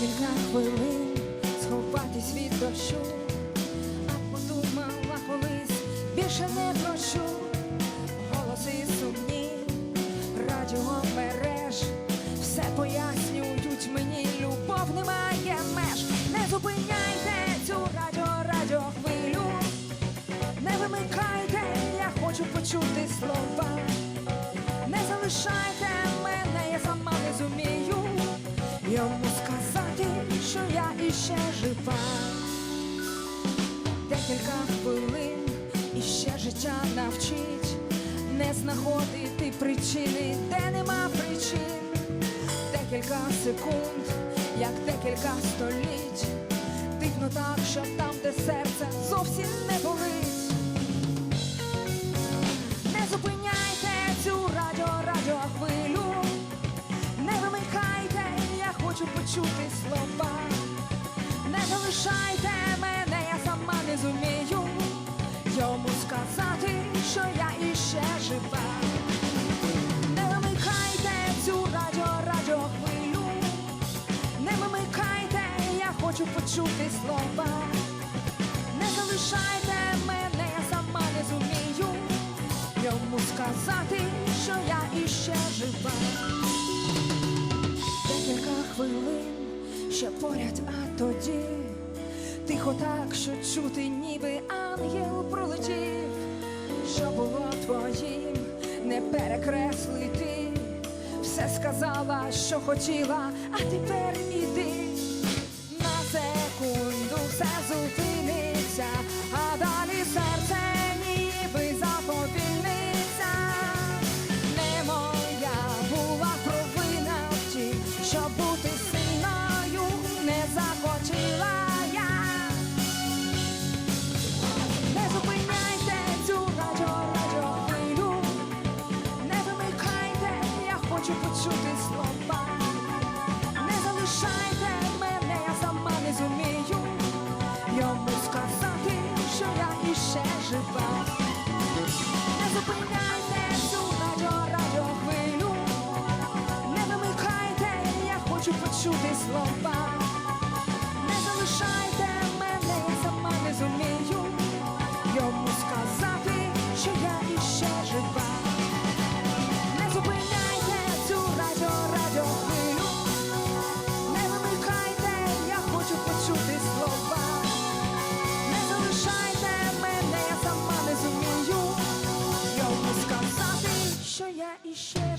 Декілька хвилин сховатись від дощу, а подумала колись більше не прощу. Голоси сумні, радіомереж, все пояснюють мені, любов не має меж. Не зупиняйте цю радіо, радіохвилю, не вимикайте, я хочу почути слова. Не залишайте мене, я іще жива. Декілька хвилин і ще життя навчить не знаходити причини, де нема причин. Декілька секунд, як декілька століть. Дивно так, що там, де серце зовсім не болить. Не зупиняйте цю радіо, радіохвилю, не вимикайте, я хочу почути слова. Хочу почути слова. Не залишайте мене, я сама не зумію йому сказати, що я іще жива. Декілька хвилин ще поряд, а тоді тихо так, що чути, ніби ангел пролетів, що було твоїм, не перекреслити. Все сказала, що хотіла, а тепер іди. Все зупиниться, а далі серце ніби заповільниться. Не моя була провина в тім, що бути сильною не захотіла я. Не зупиняйте цю радіо, радіохвилю, не вимикайте, я хочу почути слова. Почути слова. Не залишайте мене, я сама не зумію йому сказати, що я іще жива. Не зупиняйте цю радіо, радіохвилю, не вимикайте, я хочу почути слова. Не залишайте мене, я сама не зумію йому сказати, що я іще